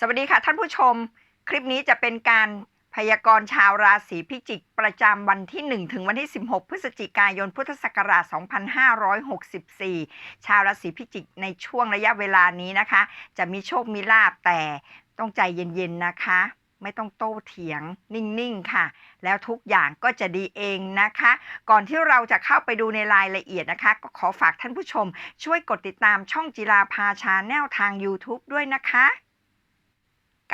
สวัสดีค่ะท่านผู้ชม คลิปนี้จะเป็นการพยากรณ์ชาวราศีพิจิก ประจำวันที่ 1 ถึงวันที่ 16 พฤศจิกายน พุทธศักราช 2564 ชาวราศีพิจิกในช่วงระยะเวลานี้นะคะ จะมีโชคมีลาบแต่ต้องใจเย็นๆนะคะ ไม่ต้องโต้เถียงนิ่งๆค่ะ แล้วทุกอย่างก็จะดีเองนะคะ ก่อนที่เราจะเข้าไปดูในรายละเอียดนะคะ ก็ขอฝากท่านผู้ชม ช่วยกดติดตามช่องจิราภาชาแนลทาง YouTube ด้วยนะคะ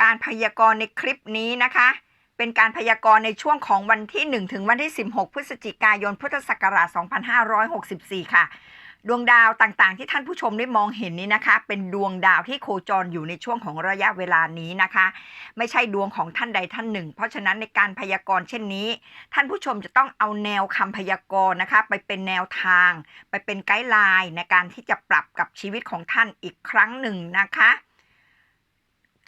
การพยากรณ์ในคลิปนี้นะคะ เป็นการพยากรณ์ในช่วงของวันที่ 1 ถึงวันที่ 16 พฤศจิกายน พุทธศักราช 2564 ค่ะ ดวงดาวต่างๆ ที่ท่านผู้ชมได้มองเห็นนี้นะคะ เป็นดวงดาวที่โคจรอยู่ในช่วงของระยะเวลานี้นะคะ ไม่ใช่ดวงของท่านใดท่านหนึ่ง เพราะฉะนั้นในการพยากรณ์เช่นนี้ ท่านผู้ชมจะต้องเอาแนวคำพยากรณ์นะคะ ไปเป็นแนวทาง ไปเป็นไกด์ไลน์ในการที่จะปรับกับชีวิตของท่านอีกครั้งหนึ่งนะคะ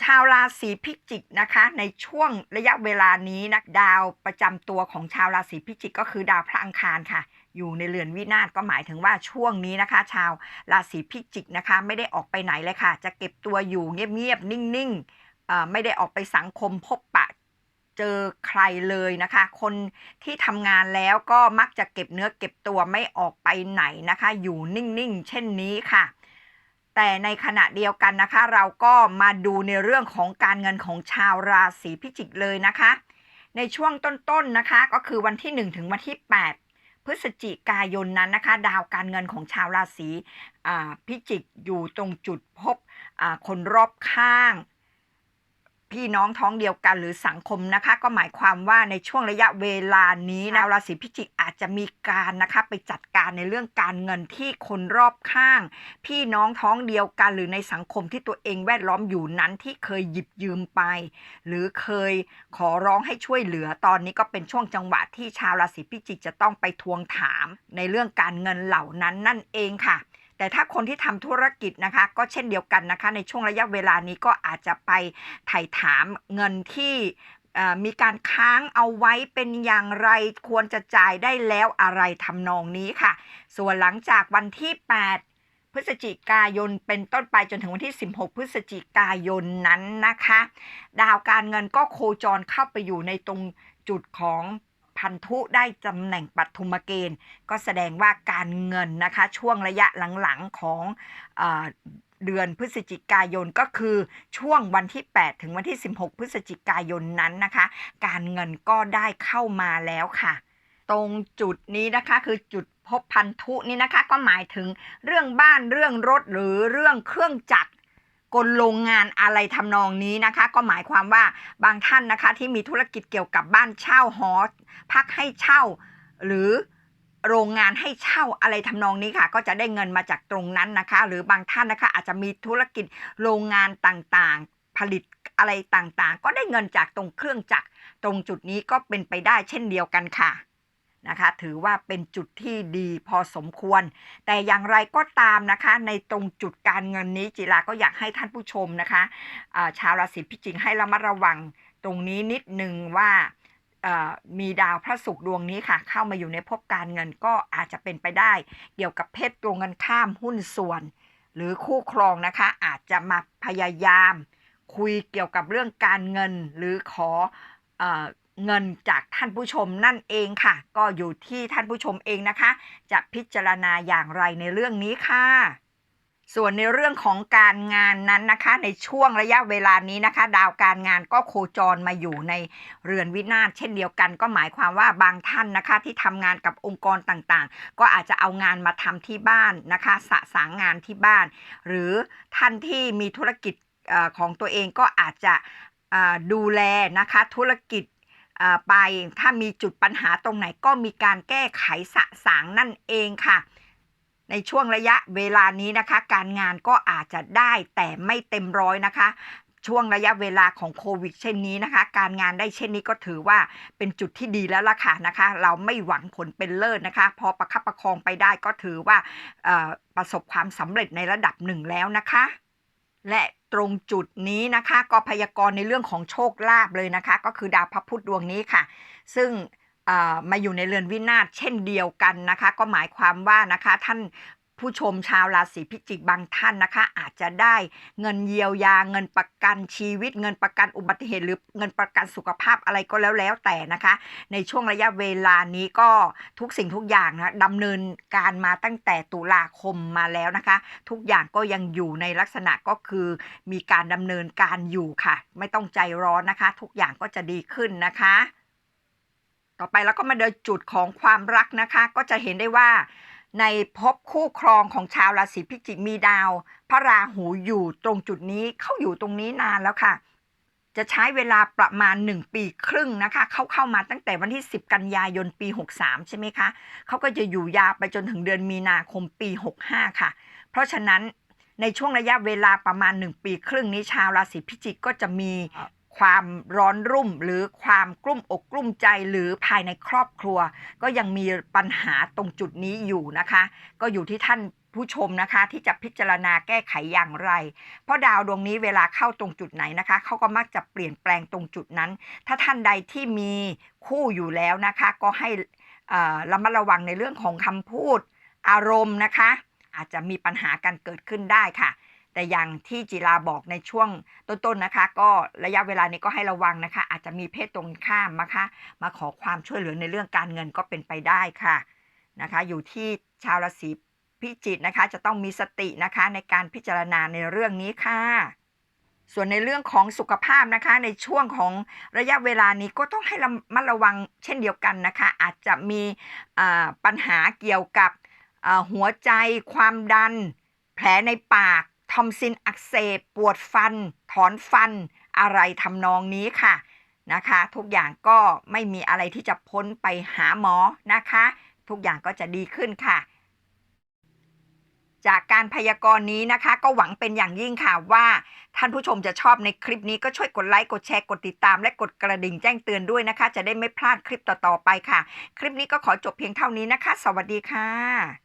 ชาวราศีพิจิกนะคะ ในช่วงระยะเวลานี้นะดาวประจำตัวของชาวราศีพิจิก ก็คือดาวพระอังคารค่ะ อยู่ในเรือนวินาศก็หมายถึงว่าช่วงนี้นะคะ ชาวราศีพิจิกนะคะ ไม่ได้ออกไปไหนเลยค่ะ จะเก็บตัวอยู่เงียบๆนิ่งๆไม่ได้ออกไปสังคมพบปะเจอใครเลยนะคะ คนที่ทำงานแล้วก็มักจะเก็บเนื้อเก็บตัวไม่ออกไปไหนนะคะ อยู่นิ่งๆ เช่นนี้ค่ะ แต่ในขณะเดียวกันนะคะ เราก็มาดูในเรื่องของการเงินของชาวราศีพิจิกเลยนะคะ ในช่วงต้นๆนะคะก็คือวันที่ 1 ถึงวันที่ 8 พฤศจิกายนนั้นนะคะ ดาวการเงินของชาวราศีพิจิกอยู่ตรงจุดพบคนรอบข้าง พี่น้องท้องเดียวกันหรือสังคมนะคะ ก็หมายความว่าในช่วงระยะเวลานี้นะราศีพิจิกอาจจะมีการนะคะไปจัดการในเรื่องการเงินที่คนรอบข้าง พี่น้องท้องเดียวกันหรือในสังคมที่ตัวเองแวดล้อมอยู่นั้นที่เคยหยิบยืมไป หรือเคยขอร้องให้ช่วยเหลือตอนนี้ก็เป็นช่วงจังหวะที่ชาวราศีพิจิกจะต้องไปทวงถาม ในเรื่องการเงินเหล่านั้นนั่นเองค่ะ แต่ถ้าคนที่ทำธุรกิจนะคะ ก็เช่นเดียวกันนะคะ ในช่วงระยะเวลานี้ก็อาจจะไปไถ่ถามเงินที่มีการค้างเอาไว้เป็นอย่างไรควรจะจ่ายได้แล้วอะไรทำนองนี้ค่ะ ส่วนหลังจากวันที่ 8พฤศจิกายนเป็นต้นไปจนถึงวันที่ 16 พฤศจิกายนนั้นนะคะ ดาวการเงินก็โคจรเข้าไปอยู่ในตรงจุดของ พันธุได้ตำแหน่งปัทุมเกณฑ์ ก็แสดงว่าการเงินนะคะช่วงระยะหลังๆของเอเดือนพฤศจิกายนก็คือช่วงวันที่ 8 ถึงวันที่ 16 พฤศจิกายนนั้นนะคะ การเงินก็ได้เข้ามาแล้วค่ะ ตรงจุดนี้นะคะคือจุดพบพันธุนี่นะคะก็หมายถึงเรื่องบ้านเรื่องรถหรือเรื่องเครื่องจักร กลโรงงานอะไรทำนองนี้นะคะ ก็หมายความว่าบางท่านนะคะที่มีธุรกิจเกี่ยวกับบ้านเช่าหอ พักให้เช่า หรือโรงงานให้เช่าอะไรทำนองนี้ค่ะ ก็จะได้เงินมาจากตรงนั้นนะคะ หรือบางท่านนะคะอาจจะมีธุรกิจโรงงานต่างๆ ผลิตอะไรต่างๆ ก็ได้เงินจากตรงเครื่องจักรตรงจุดนี้ก็เป็นไปได้เช่นเดียวกันค่ะ นะคะ ถือว่าเป็นจุดที่ดีพอสมควร แต่อย่างไรก็ตามนะคะ ในตรงจุดการเงินนี้จิราก็อยากให้ท่านผู้ชมนะคะชาวราศีพิจิกให้ระมัดระวังตรงนี้นิดนึงว่ามีดาวพระศุกร์ดวงนี้ค่ะ เข้ามาอยู่ในภพการเงินก็อาจจะเป็นไปได้ เกี่ยวกับเพศตรงกันข้ามหุ้นส่วน หรือคู่ครองนะคะ อาจจะมาพยายาม คุยเกี่ยวกับเรื่องการเงิน หรือขออ เงินจากท่านผู้ชมนั่นเองค่ะ ก็อยู่ที่ท่านผู้ชมเองนะคะ จะพิจารณาอย่างไรในเรื่องนี้ค่ะ ส่วนในเรื่องของการงานนั้นนะคะ ในช่วงระยะเวลานี้นะคะ ดาวการงานก็โคจรมาอยู่ในเรือนวินาศเช่นเดียวกัน ก็หมายความว่าบางท่านนะคะ ที่ทำงานกับองค์กรต่างๆ ก็อาจจะเอางานมาทำที่บ้านนะคะ สะสางงานที่บ้าน หรือท่านที่มีธุรกิจของตัวเองก็อาจจะดูแลนะคะธุรกิจ ไปถ้ามีจุดปัญหาตรงไหนก็มีการแก้ไขสะสางนั่นเองค่ะ ในช่วงระยะเวลานี้นะคะ การงานก็อาจจะได้แต่ไม่เต็มร้อยนะคะ ช่วงระยะเวลาของโควิด เช่นนี้นะคะ การงานได้เช่นนี้ก็ถือว่าเป็นจุดที่ดีแล้วล่ะค่ะนะคะ เราไม่หวังผลเป็นเลิศนะคะ พอประคับประคองไปได้ก็ถือว่าประสบความสำเร็จในระดับหนึ่งแล้วนะคะ และ ตรงจุดนี้นะคะ ก็พยากรณ์ในเรื่องของโชคลาภเลยนะคะ ก็คือดาวพระพุธดวงนี้ค่ะ ซึ่งมาอยู่ในเรือนวินาศเช่นเดียวกันนะคะ ก็หมายความว่านะคะท่าน ผู้ชมชาวราศีพิจิกบางท่านนะคะ อาจจะได้เงินเยียวยาเงินประกันชีวิต เงินประกันอุบัติเหตุหรือเงินประกันสุขภาพอะไรก็แล้วแล้วแต่นะคะ ในช่วงระยะเวลานี้ก็ทุกสิ่งทุกอย่างนะดำเนินการมาตั้งแต่ตุลาคมมาแล้วนะคะ ทุกอย่างก็ยังอยู่ในลักษณะก็คือมีการดำเนินการอยู่ค่ะ ไม่ต้องใจร้อนนะคะ ทุกอย่างก็จะดีขึ้นนะคะต่อไปเราก็มาเดินจุดของความรักนะคะ ก็จะเห็นได้ว่า ในภพคู่ครองของชาวราศีพิจิกมีดาว พระราหูอยู่ตรงจุดนี้เขาอยู่ตรงนี้นานแล้วค่ะ จะใช้เวลาประมาณ 1 ปีครึ่งนะคะ เขาเข้ามาตั้งแต่วันที่ 10 กันยายนปี 63 ใช่ไหมคะเขาก็จะอยู่ยาวไปจนถึงเดือนมีนาคมปี 65 ค่ะ เพราะฉะนั้นในช่วงระยะเวลาประมาณ 1 ปีครึ่งนี้ชาวราศีพิจิกก็จะมี ความร้อนรุ่ม หรือความกลุ้มอกกลุ้มใจหรือภายในครอบครัว ก็ยังมีปัญหาตรงจุดนี้อยู่นะคะ ก็อยู่ที่ท่านผู้ชมนะคะที่จะพิจารณาแก้ไขอย่างไร เพราะดาวดวงนี้เวลาเข้าตรงจุดไหนนะคะเขาก็มักจะเปลี่ยนแปลงตรงจุดนั้น ถ้าท่านใดที่มีคู่อยู่แล้วนะคะ ก็ให้ระมัดระวังในเรื่องของคำพูดอารมณ์นะคะ อาจจะมีปัญหากันเกิดขึ้นได้ค่ะ แต่อย่างที่จิราบอกในช่วงต้นๆนะคะ ก็ระยะเวลานี้ก็ให้ระวังนะคะ อาจจะมีเพศตรงข้ามนะคะ มาขอความช่วยเหลือในเรื่องการเงินก็เป็นไปได้ค่ะนะคะ อยู่ที่ชาวราศีพิจิกนะคะ จะต้องมีสตินะคะในการพิจารณาในเรื่องนี้ค่ะส่วนในเรื่องของสุขภาพนะคะ ในช่วงของระยะเวลานี้ก็ต้องให้ระมัดระวังเช่นเดียวกันนะคะ อาจจะมีปัญหาเกี่ยวกับหัวใจความดัน แผลในปาก ทอมซินอักเสบปวดฟัน ถอนฟัน อะไรทำนองนี้ค่ะนะคะ ทุกอย่างก็ไม่มีอะไรที่จะพ้นไปหาหมอนะคะ ทุกอย่างก็จะดีขึ้นค่ะ จากการพยากรณ์นี้นะคะ ก็หวังเป็นอย่างยิ่งค่ะว่าท่านผู้ชมจะชอบในคลิปนี้ก็ช่วยกดไลค์กดแชร์กดติดตาม และกดกระดิ่งแจ้งเตือนด้วยนะคะ จะได้ไม่พลาดคลิปต่อๆไปค่ะ คลิปนี้ก็ขอจบเพียงเท่านี้นะคะ สวัสดีค่ะ